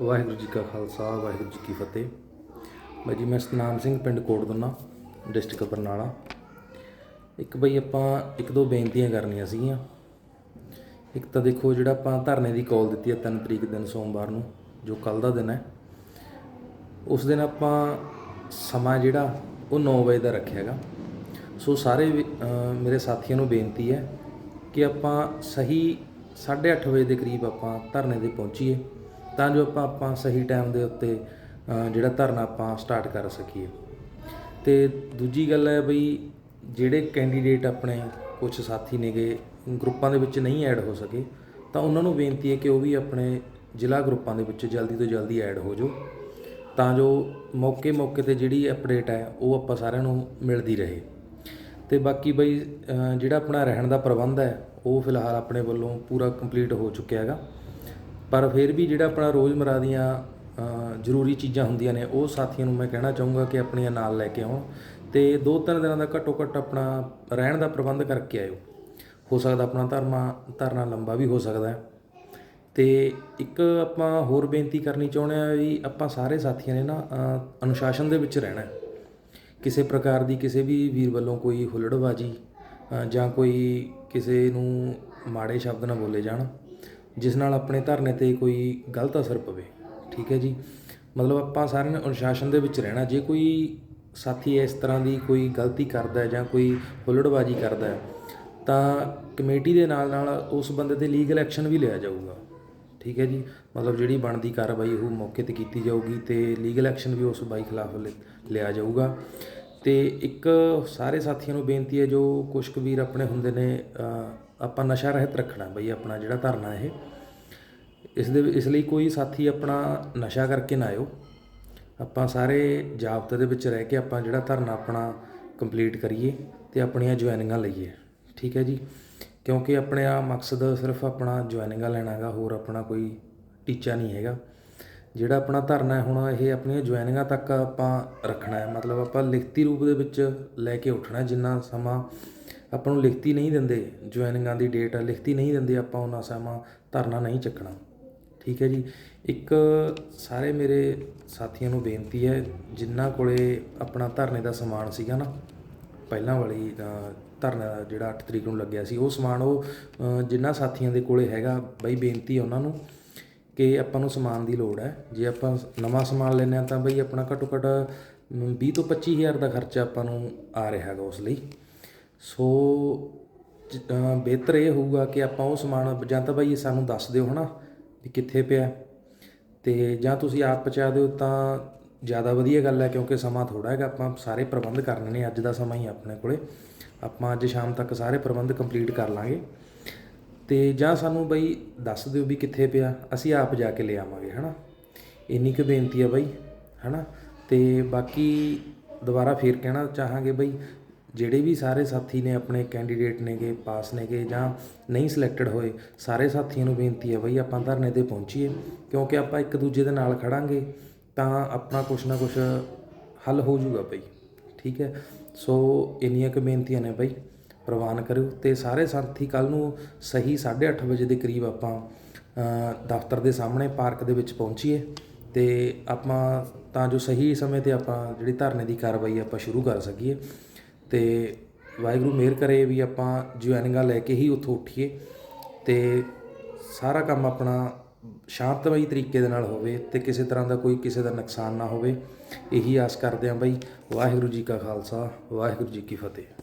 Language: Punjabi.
ਵਾਹਿਗੁਰੂ ਜੀ ਕਾ ਖਾਲਸਾ, ਵਾਹਿਗੁਰੂ ਜੀ ਕੀ ਫਤਿਹ। ਬਾਈ ਜੀ, ਮੈਂ ਸਤਨਾਮ ਸਿੰਘ ਪਿੰਡ ਕੋਟਦੁਨਾ ਡਿਸਟ੍ਰਿਕਟ ਬਰਨਾਲਾ। ਇੱਕ ਬਈ ਆਪਾਂ ਇੱਕ ਦੋ ਬੇਨਤੀਆਂ ਕਰਨੀਆਂ ਸੀਗੀਆਂ। ਇੱਕ ਤਾਂ ਦੇਖੋ, ਜਿਹੜਾ ਆਪਾਂ ਧਰਨੇ ਦੀ ਕਾਲ ਦਿੱਤੀ ਹੈ 3 ਤਰੀਕ ਦਿਨ ਸੋਮਵਾਰ ਨੂੰ, ਜੋ ਕੱਲ ਦਾ ਦਿਨ ਹੈ, ਉਸ ਦਿਨ ਆਪਾਂ ਸਮਾਂ ਜਿਹੜਾ, ਉਹ 9 ਵਜੇ ਦਾ ਰੱਖਿਆ ਹੈਗਾ। ਸੋ ਸਾਰੇ ਮੇਰੇ ਸਾਥੀਆਂ ਨੂੰ ਬੇਨਤੀ ਹੈ ਕਿ ਆਪਾਂ ਸਹੀ 8:30 ਵਜੇ ਦੇ ਕਰੀਬ ਆਪਾਂ ਧਰਨੇ ਦੇ ਪਹੁੰਚੀਏ। ਤਾਂ ਜੋ ਆਪਾਂ ਆਪਾਂ ਸਹੀ ਟਾਈਮ ਦੇ ਉੱਤੇ ਜਿਹੜਾ ਧਰਨਾ ਆਪਾਂ ਸਟਾਰਟ ਕਰ ਸਕੀਏ। ਤੇ ਦੂਜੀ ਗੱਲ ਹੈ ਬਈ, ਜਿਹੜੇ ਕੈਂਡੀਡੇਟ ਆਪਣੇ ਕੁਝ ਸਾਥੀ ਨੇਗੇ ਗਰੁੱਪਾਂ ਦੇ ਵਿੱਚ ਨਹੀਂ ਐਡ ਹੋ ਸਕੇ, ਤਾਂ ਉਹਨਾਂ ਨੂੰ ਬੇਨਤੀ ਹੈ ਕਿ ਉਹ ਵੀ ਆਪਣੇ ਜ਼ਿਲ੍ਹਾ ਗਰੁੱਪਾਂ ਦੇ ਵਿੱਚ ਜਲਦੀ ਤੋਂ ਜਲਦੀ ਐਡ ਹੋ ਜਾਓ। ਤਾਂ ਜੋ ਮੌਕੇ ਮੌਕੇ ਤੇ ਜਿਹੜੀ ਅਪਡੇਟ ਹੈ, ਉਹ ਆਪਾਂ ਸਾਰਿਆਂ ਨੂੰ ਮਿਲਦੀ ਰਹੇ। ਤੇ ਬਾਕੀ ਬਈ ਜਿਹੜਾ ਆਪਣਾ ਰਹਿਣ ਦਾ ਪ੍ਰਬੰਧ ਹੈ, ਉਹ ਫਿਲਹਾਲ ਆਪਣੇ ਵੱਲੋਂ ਪੂਰਾ ਕੰਪਲੀਟ ਹੋ ਚੁੱਕਿਆ ਹੈਗਾ। ਪਰ ਫਿਰ ਵੀ ਜਿਹੜਾ ਆਪਣਾ ਰੋਜ਼ਮਰਾ ਦੀਆਂ ਜ਼ਰੂਰੀ ਚੀਜ਼ਾਂ ਹੁੰਦੀਆਂ ਨੇ, ਉਹ ਸਾਥੀਆਂ ਨੂੰ ਮੈਂ ਕਹਿਣਾ ਚਾਹੂੰਗਾ ਕਿ ਆਪਣੀਆਂ ਨਾਲ ਲੈ ਕੇ ਆਉਣ ਤੇ ਦੋ ਤਿੰਨ ਦਿਨਾਂ ਦਾ ਘੱਟੋ ਘੱਟ ਆਪਣਾ ਰਹਿਣ ਦਾ ਪ੍ਰਬੰਧ ਕਰਕੇ ਆਇਓ। ਹੋ ਸਕਦਾ ਆਪਣਾ ਧਰਮਾ, ਧਰਨਾ ਲੰਬਾ ਵੀ ਹੋ ਸਕਦਾ ਹੈ। ਤੇ ਇੱਕ ਆਪਾਂ ਹੋਰ ਬੇਨਤੀ ਕਰਨੀ ਚਾਹੁੰਦੇ ਆ ਵੀ ਆਪਾਂ ਸਾਰੇ ਸਾਥੀਆਂ ਨੇ ਨਾ ਅਨੁਸ਼ਾਸਨ ਦੇ ਵਿੱਚ ਰਹਿਣਾ ਕਿਸੇ ਪ੍ਰਕਾਰ ਦੀ ਕਿਸੇ ਵੀ ਵੀਰ ਵੱਲੋਂ ਕੋਈ ਹੁੱਲੜਬਾਜੀ ਜਾਂ ਕੋਈ ਕਿਸੇ ਨੂੰ ਮਾੜੇ ਸ਼ਬਦ ਨਾ ਬੋਲੇ ਜਾਣ। ਜਿਸ ਨਾਲ ਆਪਣੇ ਧਰਨੇ ਤੇ ਕੋਈ ਗਲਤ ਅਸਰ ਪਵੇ। ਠੀਕ ਹੈ ਜੀ? ਮਤਲਬ ਆਪਾਂ ਸਾਰਿਆਂ ਨੇ ਅਨੁਸ਼ਾਸਨ ਦੇ ਵਿੱਚ ਰਹਿਣਾ। ਜੇ ਕੋਈ ਸਾਥੀ ਇਸ ਤਰ੍ਹਾਂ ਦੀ ਕੋਈ ਗਲਤੀ ਕਰਦਾ ਜਾਂ ਕੋਈ ਹੁੱਲੜਬਾਜੀ ਕਰਦਾ ਤਾਂ ਕਮੇਟੀ ਦੇ ਨਾਲ ਨਾਲ ਉਸ ਬੰਦੇ ਤੇ ਲੀਗਲ ਐਕਸ਼ਨ ਵੀ ਲਿਆ ਜਾਊਗਾ। ਠੀਕ ਹੈ ਜੀ? ਮਤਲਬ ਜਿਹੜੀ ਬਣਦੀ ਕਾਰਵਾਈ ਉਹ ਮੌਕੇ ਤੇ ਕੀਤੀ ਜਾਊਗੀ ਤੇ ਲੀਗਲ ਐਕਸ਼ਨ ਵੀ ਉਸ ਬਾਈ ਖਿਲਾਫ ਲਿ- ਲਿਆ ਜਾਊਗਾ। ਤੇ ਇੱਕ ਸਾਰੇ ਸਾਥੀਆਂ ਨੂੰ ਬੇਨਤੀ ਹੈ, ਜੋ ਕੁਛ ਕੁ ਵੀਰ ਆਪਣੇ ਹੁੰਦੇ ਨੇ ਆਪਾਂ ਨਸ਼ਾ ਰਹਿਤ ਰੱਖਣਾ ਬਈ, ਆਪਣਾ ਜਿਹੜਾ ਧਰਨਾ ਇਹ। ਇਸ ਦੇ ਇਸ ਲਈ ਕੋਈ ਸਾਥੀ ਆਪਣਾ ਨਸ਼ਾ ਕਰਕੇ ਨਾ ਆਇਓ। ਆਪਾਂ ਸਾਰੇ ਜਾਬਤੇ ਦੇ ਵਿੱਚ ਰਹਿ ਕੇ ਆਪਾਂ ਜਿਹੜਾ ਧਰਨਾ ਆਪਣਾ ਕੰਪਲੀਟ ਕਰੀਏ ਤੇ ਆਪਣੀਆਂ ਜੁਆਇਨਿੰਗਾਂ ਲਈਏ। ਠੀਕ ਹੈ ਜੀ? ਕਿਉਂਕਿ ਆਪਣੇ ਆ ਮਕਸਦ ਸਿਰਫ ਆਪਣਾ ਜੁਆਇਨਿੰਗਾਂ ਲੈਣਾ ਹੈਗਾ ਹੋਰ ਆਪਣਾ ਕੋਈ ਟੀਚਾ ਨਹੀਂ ਹੈਗਾ। ਜਿਹੜਾ ਆਪਣਾ ਧਰਨਾ ਹੈ, ਹੁਣ ਇਹ ਆਪਣੀਆਂ ਜੁਆਇਨਿੰਗਾਂ ਤੱਕ ਆਪਾਂ ਰੱਖਣਾ ਹੈ। ਮਤਲਬ ਆਪਾਂ ਲਿਖਤੀ ਰੂਪ ਦੇ ਵਿੱਚ ਲੈ ਕੇ ਉੱਠਣਾ, ਜਿੰਨਾ ਸਮਾਂ ਆਪਾਂ ਨੂੰ ਲਿਖਤੀ ਨਹੀਂ ਦਿੰਦੇ ਜੁਆਇਨਿੰਗਾਂ ਦੀ ਡੇਟ ਲਿਖਤੀ ਨਹੀਂ ਦਿੰਦੇ ਆਪਾਂ ਉਹਨਾਂ ਸਮਾਂ ਧਰਨਾ ਨਹੀਂ ਚੱਕਣਾ। ਠੀਕ ਹੈ ਜੀ? ਇੱਕ ਸਾਰੇ ਮੇਰੇ ਸਾਥੀਆਂ ਨੂੰ ਬੇਨਤੀ ਹੈ ਜਿਨ੍ਹਾਂ ਕੋਲੇ ਆਪਣਾ ਧਰਨੇ ਦਾ ਸਮਾਨ ਸੀਗਾ ਨਾ ਪਹਿਲਾਂ ਵਾਲੀ ਧਰਨਾ ਜਿਹੜਾ 8 ਤਰੀਕ ਨੂੰ ਲੱਗਿਆ ਸੀ ਉਹ ਸਮਾਨ ਉਹ ਜਿਨ੍ਹਾਂ ਸਾਥੀਆਂ ਦੇ ਕੋਲੇ ਹੈਗਾ ਬਈ ਬੇਨਤੀ ਹੈ ਉਹਨਾਂ ਨੂੰ ਕਿ ਆਪਾਂ ਨੂੰ ਸਮਾਨ ਦੀ ਲੋੜ ਹੈ। ਜੇ ਆਪਾਂ ਨਵਾਂ ਸਮਾਨ ਲੈਂਦੇ ਹਾਂ ਤਾਂ ਬਈ ਆਪਣਾ ਘੱਟੋ ਘੱਟ ਅਮ, 20 ਤੋਂ 25000 ਦਾ ਖਰਚਾ ਆਪਾਂ ਨੂੰ ਆ ਰਿਹਾ ਹੈਗਾ ਉਸ ਲਈ। ਸੋ ਬਿਹਤਰ ਇਹ ਹੋਊਗਾ ਕਿ ਆਪਾਂ ਉਹ ਸਮਾਨ, ਜਾਂ ਤਾਂ ਬਾਈ ਸਾਨੂੰ ਦੱਸ ਦਿਓ ਹੈ ਨਾ ਵੀ ਕਿੱਥੇ ਪਿਆ। ਅਤੇ ਜਾਂ ਤੁਸੀਂ ਆਪ ਪਹੁੰਚਾ ਦਿਓ, ਤਾਂ ਜ਼ਿਆਦਾ ਵਧੀਆ ਗੱਲ ਹੈ, ਕਿਉਂਕਿ ਸਮਾਂ ਥੋੜਾ ਹੈਗਾ, ਆਪਾਂ ਸਾਰੇ ਪ੍ਰਬੰਧ ਕਰਨੇ ਨੇ, ਅੱਜ ਦਾ ਸਮਾਂ ਹੀ ਆਪਣੇ ਕੋਲੇ। ਆਪਾਂ ਅੱਜ ਸ਼ਾਮ ਤੱਕ ਸਾਰੇ ਪ੍ਰਬੰਧ ਕੰਪਲੀਟ ਕਰ ਲਾਂਗੇ। ਤੇ ਜਾਂ ਸਾਨੂੰ ਬਈ ਦੱਸ ਦਿਓ ਵੀ ਕਿੱਥੇ ਪਿਆ, ਅਸੀਂ ਆਪ ਜਾ ਕੇ ਲੈ ਆਵਾਂਗੇ, ਹਨਾ। ਇੰਨੀ ਕੁ ਬੇਨਤੀ ਆ ਬਈ, ਹਨਾ। ਤੇ ਬਾਕੀ ਦੁਬਾਰਾ ਫੇਰ ਕਹਿਣਾ ਚਾਹਾਂਗੇ ਬਈ ਜਿਹੜੇ ਵੀ ਸਾਰੇ ਸਾਥੀ ਨੇ, ਆਪਣੇ ਕੈਂਡੀਡੇਟ ਨੇਗੇ, ਪਾਸ ਨੇਗੇ ਜਾਂ ਨਹੀਂ ਸਿਲੈਕਟਡ ਹੋਏ, ਸਾਰੇ ਸਾਥੀਆਂ ਨੂੰ ਬੇਨਤੀ ਹੈ ਬਈ ਆਪਾਂ ਧਰਨੇ ਤੇ ਪਹੁੰਚੀਏ, ਕਿਉਂਕਿ ਆਪਾਂ ਇੱਕ ਦੂਜੇ ਦੇ ਨਾਲ ਖੜਾਂਗੇ, ਤਾਂ ਆਪਣਾ ਕੁਛ ਨਾ ਕੁਛ ਹੱਲ ਹੋ ਜਾਊਗਾ ਬਈ, ਠੀਕ ਹੈ? ਸੋ ਇੰਨੀਆਂ ਕੁ ਬੇਨਤੀਆਂ ਨੇ ਬਈ, ਪ੍ਰਵਾਨ ਕਰਿਓ ਤੇ ਸਾਰੇ ਸਾਥੀ ਕੱਲ ਨੂੰ ਸਹੀ 8:30 ਵਜੇ ਦੇ ਕਰੀਬ ਆਪਾਂ ਦਫ਼ਤਰ ਦੇ ਸਾਹਮਣੇ ਪਾਰਕ ਦੇ ਵਿੱਚ ਪਹੁੰਚੀਏ ਤੇ ਆਪਾਂ ਤਾਂ ਜੋ ਸਹੀ ਸਮੇਂ ਤੇ ਆਪਾਂ ਜਿਹੜੀ ਧਰਨੇ ਦੀ ਕਾਰਵਾਈ ਆਪਾਂ ਸ਼ੁਰੂ ਕਰ ਸਕੀਏ। ਅਤੇ ਵਾਹਿਗੁਰੂ ਮਿਹਰ ਕਰੇ ਵੀ ਆਪਾਂ ਜੁਆਇਨਿੰਗਾਂ ਲੈ ਕੇ ਹੀ ਉੱਥੋਂ ਉੱਠੀਏ ਅਤੇ ਸਾਰਾ ਕੰਮ ਆਪਣਾ ਸ਼ਾਂਤਮਈ ਤਰੀਕੇ ਦੇ ਨਾਲ ਹੋਵੇ ਅਤੇ ਕਿਸੇ ਤਰ੍ਹਾਂ ਦਾ ਕੋਈ ਕਿਸੇ ਦਾ ਨੁਕਸਾਨ ਨਾ ਹੋਵੇ, ਇਹੀ ਆਸ ਕਰਦੇ ਹਾਂ ਬਾਈ ਵਾਹਿਗੁਰੂ ਜੀ ਕਾ ਖਾਲਸਾ, ਵਾਹਿਗੁਰੂ ਜੀ ਕੀ ਫਤਿਹ।